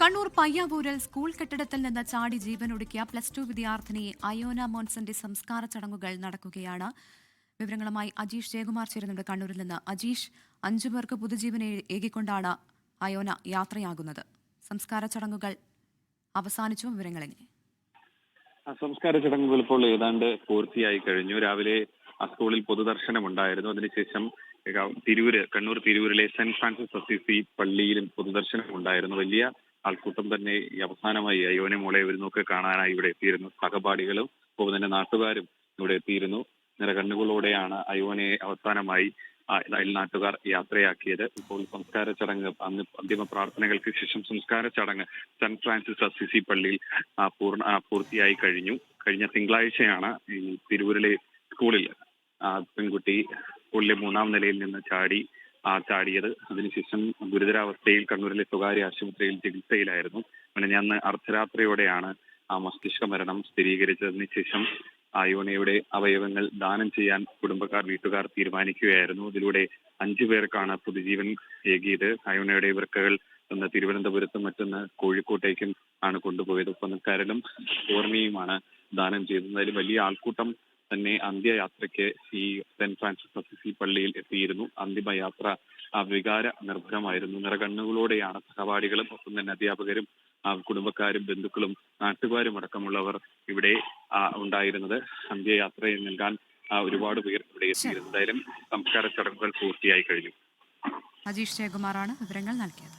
Kannur പയ്യാവൂരിൽ school കെട്ടിടത്തിൽ നിന്ന് ചാടി ജീവനൊടുക്കിയ പ്ലസ് ടു വിദ്യാർത്ഥിനി അയോന മോൻസന്റെ സംസ്കാര ചടങ്ങുകൾ നടക്കുകയാണ്. വിവരങ്ങളുമായി അജീഷ് ജയകുമാർ ചേരുന്നുണ്ട്. കണ്ണൂരിൽ നിന്ന് അജീഷ് അഞ്ചു പേർക്ക് പുതുജീവനെ ഏകിക്കൊണ്ടാണ് അയോന യാത്രയാകുന്നത്. സംസ്കാര ചടങ്ങുകൾ അവസാനിച്ചു. വിവരങ്ങൾ സംസ്കാര ചടങ്ങുകൾ ഇപ്പോൾ ഏതാണ്ട് പൂർത്തിയായി കഴിഞ്ഞു. രാവിലെ സ്കൂളിൽ പൊതുദർശനം ഉണ്ടായിരുന്നു അതിനുശേഷം തിരൂര് കണ്ണൂർ തിരൂരിലെ സെന്റ് ഫ്രാൻസിസ് അസീസി പള്ളിയിലും പൊതുദർശനം ഉണ്ടായിരുന്നു വലിയ ആൾക്കൂട്ടം തന്നെ ഈ അവസാനമായി അയ്യോനെ മോളെ വരുന്നൊക്കെ കാണാനായി ഇവിടെ എത്തിയിരുന്നു. സഹപാഠികളും ഒപ്പം തന്നെ നാട്ടുകാരും ഇവിടെ എത്തിയിരുന്നു. നിറകണ്ണുകളോടെയാണ് അയ്യോനെ അവസാനമായി നാട്ടുകാർ യാത്രയാക്കിയത്. ഇപ്പോൾ സംസ്കാര ചടങ്ങ് അന്ന് അന്തിമ പ്രാർത്ഥനകൾക്ക് ശേഷം സംസ്കാര ചടങ്ങ് സെന്റ് ഫ്രാൻസിസ് അസിസി പള്ളിയിൽ പൂർണ പൂർത്തിയായി കഴിഞ്ഞു. കഴിഞ്ഞ തിങ്കളാഴ്ചയാണ് ഈ തിരൂരിലെ സ്കൂളിൽ പെൺകുട്ടി സ്കൂളിലെ മൂന്നാം നിലയിൽ നിന്ന് ചാടി ചാടിയത് അതിനുശേഷം ഗുരുതരാവസ്ഥയിൽ കണ്ണൂരിലെ സ്വകാര്യ ആശുപത്രിയിൽ ചികിത്സയിലായിരുന്നു. പിന്നെ അന്ന് അർദ്ധരാത്രിയോടെയാണ് ആ മസ്തിഷ്ക മരണം സ്ഥിരീകരിച്ചതിന് ശേഷം ആ യോനയുടെ അവയവങ്ങൾ ദാനം ചെയ്യാൻ കുടുംബക്കാർ വീട്ടുകാർ തീരുമാനിക്കുകയായിരുന്നു. അതിലൂടെ അഞ്ചു പേർക്കാണ് പുതുജീവൻ ഏകിയത്. അയോണയുടെ വൃക്കകൾ ഒന്ന് തിരുവനന്തപുരത്തും മറ്റൊന്ന് കോഴിക്കോട്ടേക്കും ആണ് കൊണ്ടുപോയത്. ഒപ്പം കരലും ഓർമ്മയുമാണ് ദാനം ചെയ്തത്. അതിൽ വലിയ ആൾക്കൂട്ടം തന്നെ അന്ത്യയാത്രയ്ക്ക് ഈ സെന്റ് ഫ്രാൻസിസ് അസിസി പള്ളിയിൽ എത്തിയിരുന്നു. അന്തിമ യാത്ര ആ വികാര നിർഭരമായിരുന്നു. നിറകണ്ണുകളോടെയാണ് സഹപാഠികളും ഒപ്പം തന്നെ അധ്യാപകരും കുടുംബക്കാരും ബന്ധുക്കളും നാട്ടുകാരും അടക്കമുള്ളവർ ഇവിടെ ഉണ്ടായിരുന്നത്. അന്ത്യയാത്രയിൽ നൽകാൻ ഒരുപാട് പേർ ഇവിടെ എത്തിയിരുന്നു. എന്തായാലും സംസ്കാര ചടങ്ങുകൾ പൂർത്തിയായി കഴിഞ്ഞു. അജീഷ് ജയകുമാറാണ് വിവരങ്ങൾ നൽകിയത്.